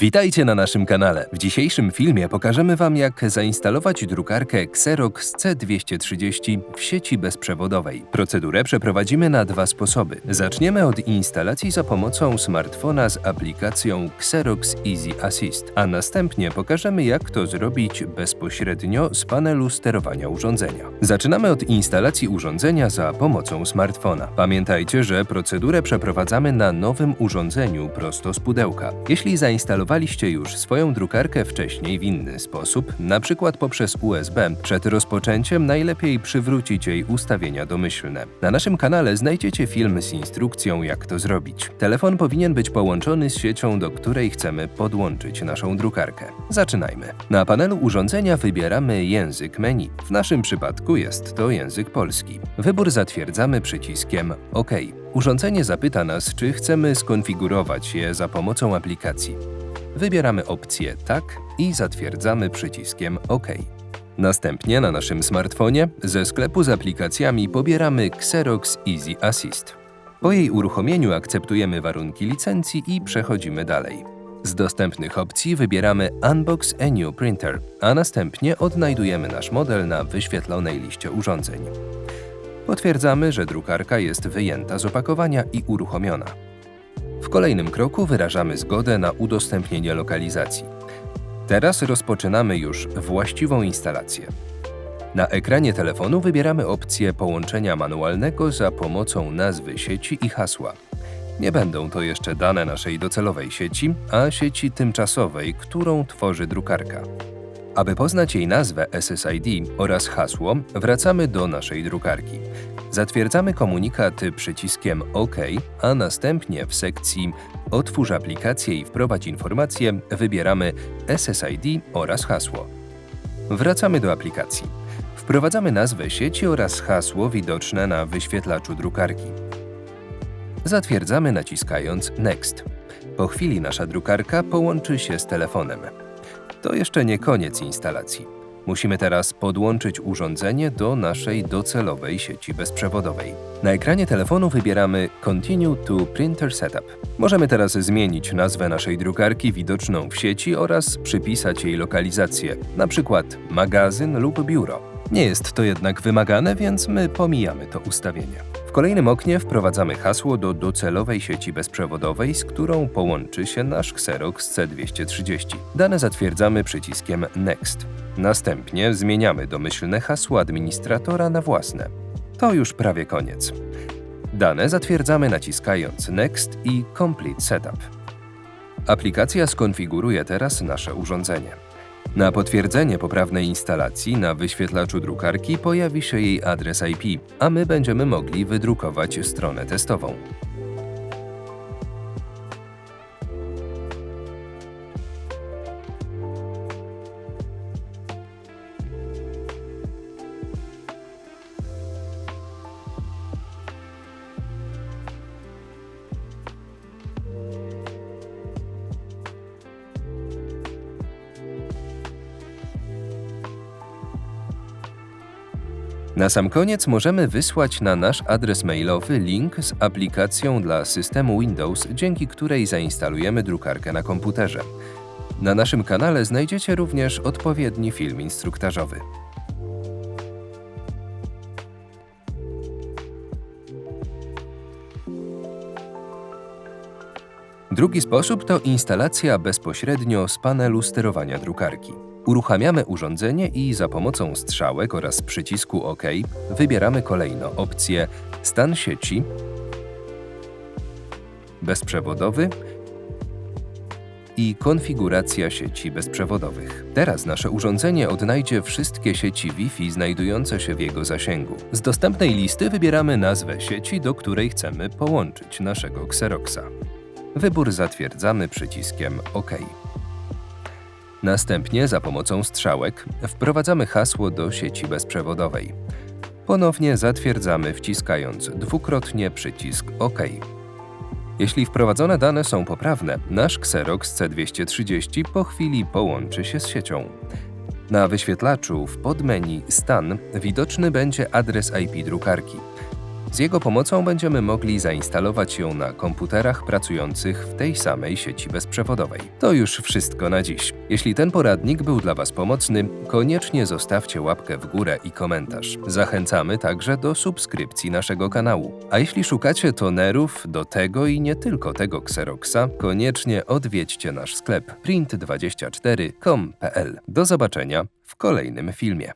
Witajcie na naszym kanale. W dzisiejszym filmie pokażemy Wam, jak zainstalować drukarkę Xerox C230 w sieci bezprzewodowej. Procedurę przeprowadzimy na dwa sposoby. Zaczniemy od instalacji za pomocą smartfona z aplikacją Xerox Easy Assist, a następnie pokażemy, jak to zrobić bezpośrednio z panelu sterowania urządzenia. Zaczynamy od instalacji urządzenia za pomocą smartfona. Pamiętajcie, że procedurę przeprowadzamy na nowym urządzeniu prosto z pudełka. Jeśli zainstalowaliście już swoją drukarkę wcześniej w inny sposób, przykład poprzez USB, przed rozpoczęciem najlepiej przywrócić jej ustawienia domyślne. Na naszym kanale znajdziecie film z instrukcją, jak to zrobić. Telefon powinien być połączony z siecią, do której chcemy podłączyć naszą drukarkę. Zaczynajmy. Na panelu urządzenia wybieramy język menu. W naszym przypadku jest to język polski. Wybór zatwierdzamy przyciskiem OK. Urządzenie zapyta nas, czy chcemy skonfigurować je za pomocą aplikacji. Wybieramy opcję Tak i zatwierdzamy przyciskiem OK. Następnie na naszym smartfonie ze sklepu z aplikacjami pobieramy Xerox Easy Assist. Po jej uruchomieniu akceptujemy warunki licencji i przechodzimy dalej. Z dostępnych opcji wybieramy Unbox a New Printer, a następnie odnajdujemy nasz model na wyświetlonej liście urządzeń. Potwierdzamy, że drukarka jest wyjęta z opakowania i uruchomiona. W kolejnym kroku wyrażamy zgodę na udostępnienie lokalizacji. Teraz rozpoczynamy już właściwą instalację. Na ekranie telefonu wybieramy opcję połączenia manualnego za pomocą nazwy sieci i hasła. Nie będą to jeszcze dane naszej docelowej sieci, a sieci tymczasowej, którą tworzy drukarka. Aby poznać jej nazwę SSID oraz hasło, wracamy do naszej drukarki. Zatwierdzamy komunikat przyciskiem OK, a następnie w sekcji Otwórz aplikację i wprowadź informacje wybieramy SSID oraz hasło. Wracamy do aplikacji. Wprowadzamy nazwę sieci oraz hasło widoczne na wyświetlaczu drukarki. Zatwierdzamy naciskając Next. Po chwili nasza drukarka połączy się z telefonem. To jeszcze nie koniec instalacji. Musimy teraz podłączyć urządzenie do naszej docelowej sieci bezprzewodowej. Na ekranie telefonu wybieramy Continue to Printer Setup. Możemy teraz zmienić nazwę naszej drukarki widoczną w sieci oraz przypisać jej lokalizację, np. magazyn lub biuro. Nie jest to jednak wymagane, więc my pomijamy to ustawienie. Kolejnym oknie wprowadzamy hasło do docelowej sieci bezprzewodowej, z którą połączy się nasz Xerox C230. Dane zatwierdzamy przyciskiem Next. Następnie zmieniamy domyślne hasło administratora na własne. To już prawie koniec. Dane zatwierdzamy naciskając Next i Complete Setup. Aplikacja skonfiguruje teraz nasze urządzenie. Na potwierdzenie poprawnej instalacji na wyświetlaczu drukarki pojawi się jej adres IP, a my będziemy mogli wydrukować stronę testową. Na sam koniec możemy wysłać na nasz adres mailowy link z aplikacją dla systemu Windows, dzięki której zainstalujemy drukarkę na komputerze. Na naszym kanale znajdziecie również odpowiedni film instruktażowy. Drugi sposób to instalacja bezpośrednio z panelu sterowania drukarki. Uruchamiamy urządzenie i za pomocą strzałek oraz przycisku OK wybieramy kolejno opcję Stan sieci, bezprzewodowy i konfiguracja sieci bezprzewodowych. Teraz nasze urządzenie odnajdzie wszystkie sieci Wi-Fi znajdujące się w jego zasięgu. Z dostępnej listy wybieramy nazwę sieci, do której chcemy połączyć naszego Xeroxa. Wybór zatwierdzamy przyciskiem OK. Następnie za pomocą strzałek wprowadzamy hasło do sieci bezprzewodowej. Ponownie zatwierdzamy wciskając dwukrotnie przycisk OK. Jeśli wprowadzone dane są poprawne, nasz Xerox C230 po chwili połączy się z siecią. Na wyświetlaczu w podmenu Stan widoczny będzie adres IP drukarki. Z jego pomocą będziemy mogli zainstalować ją na komputerach pracujących w tej samej sieci bezprzewodowej. To już wszystko na dziś. Jeśli ten poradnik był dla Was pomocny, koniecznie zostawcie łapkę w górę i komentarz. Zachęcamy także do subskrypcji naszego kanału. A jeśli szukacie tonerów do tego i nie tylko tego Xeroxa, koniecznie odwiedźcie nasz sklep print24.com.pl. Do zobaczenia w kolejnym filmie.